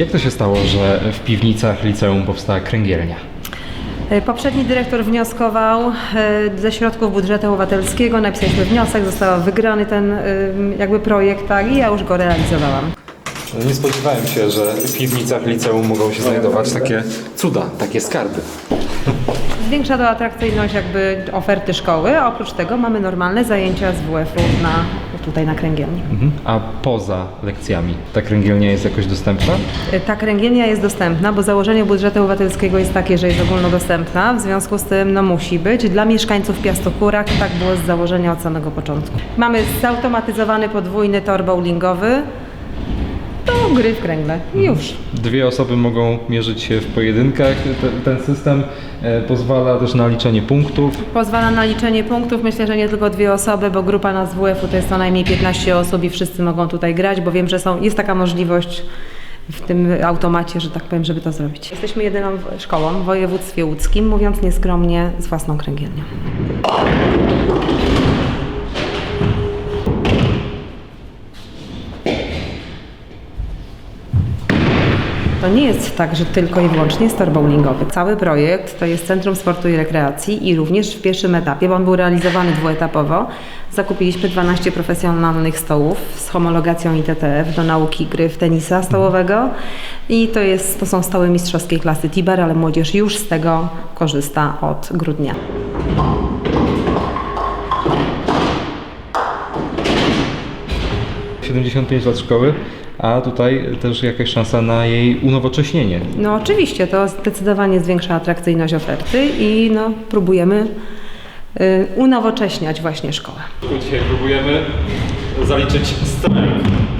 Jak to się stało, że w piwnicach liceum powstała kręgielnia? E, Poprzedni dyrektor wnioskował e, ze środków budżetu obywatelskiego, napisaliśmy wniosek, został wygrany ten e, jakby projekt, tak, i ja już go realizowałam. Nie spodziewałem się, że w piwnicach liceum mogą się znajdować takie cuda, takie skarby. Zwiększa to atrakcyjność jakby oferty szkoły, a oprócz tego mamy normalne zajęcia z WF-u na, tutaj na kręgielni. Mhm. A poza lekcjami ta kręgielnia jest jakoś dostępna? E, Ta kręgielnia jest dostępna, bo założenie budżetu obywatelskiego jest takie, że jest ogólnodostępna, w związku z tym no, musi być. Dla mieszkańców Piastochóra tak było z założenia od samego początku. Mamy zautomatyzowany podwójny tor bowlingowy, to gry w kręgle już. Dwie osoby mogą mierzyć się w pojedynkach. Te- Ten system e, pozwala też na liczenie punktów. Pozwala na liczenie punktów, myślę, że nie tylko dwie osoby, bo grupa nas WF-u to jest co najmniej 15 osób i wszyscy mogą tutaj grać, bo wiem, że są, jest taka możliwość w tym automacie, że tak powiem, żeby to zrobić. Jesteśmy jedyną szkołą w województwie łódzkim, mówiąc nieskromnie, z własną kręgielnią. To nie jest tak, że tylko i wyłącznie tor bowlingowy. Cały projekt to jest Centrum Sportu i Rekreacji i również w pierwszym etapie, bo on był realizowany dwuetapowo, zakupiliśmy 12 profesjonalnych stołów z homologacją ITTF do nauki gry w tenisa stołowego i to, jest, to są stoły mistrzowskiej klasy Tiber, ale młodzież już z tego korzysta od grudnia. - 75 lat szkoły, a tutaj też jakaś szansa na jej unowocześnienie. No oczywiście, to zdecydowanie zwiększa atrakcyjność oferty i no, próbujemy y, unowocześniać właśnie szkołę. Dzisiaj próbujemy zaliczyć strajk.